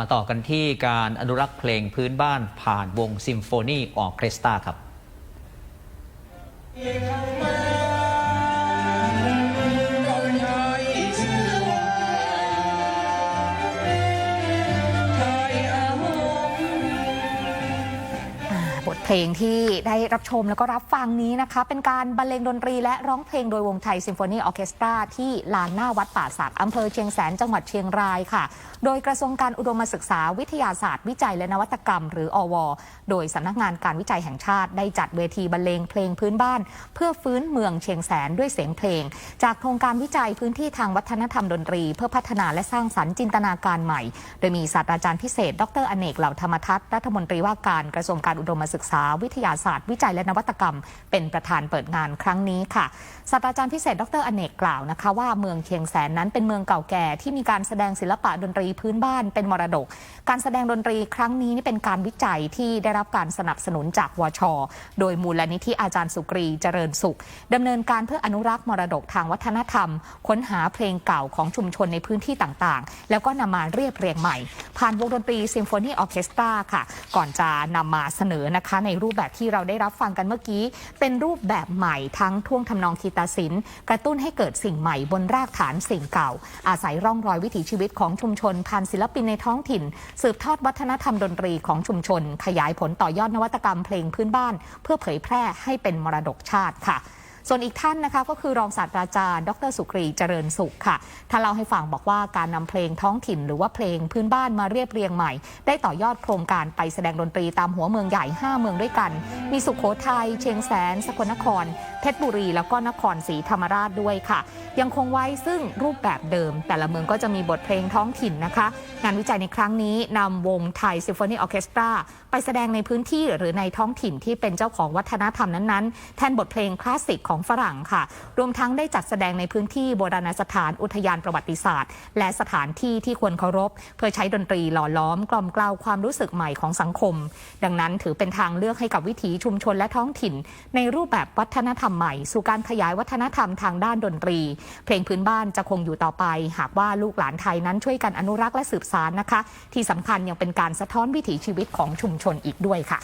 มาต่อกันที่การอนุรักษ์เพลงพื้นบ้านผ่านวงซิมโฟนีออเคสตราครับ ลงที่ได้รับชมแล้วก็รับฟังนี้นะคะ เป็นการบรรเลงดนตรีและร้องเพลงโดยวงไทยซิมโฟนีออเคสตราที่ลานหน้าวัดป่าสักอำเภอเชียงแสนจังหวัดเชียงรายค่ะ โดยกระทรวงการอุดมศึกษาวิทยาศาสตร์ วิจัยและนวัตกรรม หรืออว โดยสำนักงานการวิจัยแห่งชาติ ได้จัดเวทีบรรเลงเพลงพื้นบ้าน เพื่อฟื้นเมืองเชียงแสนด้วยเสียงเพลง จากโครงการวิจัยพื้นที่ทางวัฒนธรรมดนตรี เพื่อพัฒนาและสร้างสรรค์จินตนาการใหม่ โดยมีศาสตราจารย์พิเศษ ดรอเนกเหล่าธรรมทัศน์รัฐมนตรีว่าการกระทรวงการอุดมศึกษาวิทยาศาสตร์ วิจัยและนวัตกรรม เป็นประธานเปิดงานครั้งนี้ค่ะศาสตราจารย์พิเศษดรอเนกกล่าวนะคะว่าเมืองเชียงแสนนั้นเป็นเมืองเก่าแก่ที่มีการแสดงศิลปะดนตรีพื้นบ้านเป็นมรดก การแสดงดนตรีครั้งนี้นี่เป็นการวิจัยที่ได้รับการสนับสนุนจากวช โดยมูลนิธิอาจารย์สุกรีเจริญสุขดำเนินการเพื่ออนุรักษ์มรดกทางวัฒนธรรม ค้นหาเพลงเก่าของชุมชนในพื้นที่ต่างๆ แล้วก็นำมาเรียบเรียงใหม่ ผ่านวงดนตรีซิมโฟนีออเคสตราค่ะ ก่อนจะนำมาเสนอนะคะในรูปแบบที่เราได้รับฟังกันเมื่อกี้ เป็นรูปแบบใหม่ทั้งท่วงทำนองคีตาศิลป์กระตุ้นให้เกิดสิ่งใหม่บนรากฐานสิ่งเก่า อาศัยร่องรอยวิถีชีวิตของชุมชนผ่านศิลปินในท้องถิ่น สืบทอดวัฒนธรรมดนตรีของชุมชน ขยายผลต่อยอดนวัตกรรมเพลงพื้นบ้าน เพื่อเผยแพร่ให้เป็นมรดกชาติค่ะ ส่วนอีกท่านนะคะก็คือรองศาสตราจารย์ ดรสุกรีเจริญสุขค่ะท่านเล่าให้ฟังบอกว่าการนำเพลงท้องถิ่น หรือว่าเพลงพื้นบ้านมาเรียบเรียงใหม่ ได้ต่อยอดโครงการไปแสดงดนตรีตามหัวเมืองใหญ่ 5 เมืองด้วยกัน มีสุขโขทัยเชียงแสน สกลนคร เพชรบุรี แล้วก็นครศรีธรรมราชด้วยค่ะ ยังคงไว้ซึ่งรูปแบบเดิม แต่ละเมืองก็จะมีบทเพลงท้องถิ่นนะคะ งานวิจัยในครั้งนี้นำวงไทยซิมโฟนีออเคสตราไปแสดงในพื้นที่หรือในท้องถิ่นที่เป็นเจ้าของวัฒนธรรมนั้นๆ แทนบทเพลงคลาสสิกของฝรั่งค่ะ รวมทั้งได้จัดแสดงในพื้นที่โบราณสถานอุทยานประวัติศาสตร์ และสถานที่ที่ควรเคารพ เพื่อใช้ดนตรีหล่อล้อมกล่อมกล่าวความรู้สึกใหม่ของสังคม ดังนั้นถือเป็นทางเลือกให้กับวิถีชุมชนและท้องถิ่น ในรูปแบบวัฒนธรรมใหม่ สู่การขยายวัฒนธรรมทางด้านดนตรี เพลงพื้นบ้านจะคงอยู่ต่อไป หากว่าลูกหลานไทยนั้นช่วยกันอนุรักษ์และสืบสานนะคะ ที่สำคัญยังเป็นการสะท้อนวิถีชีวิตของชุมชนอีกด้วยค่ะ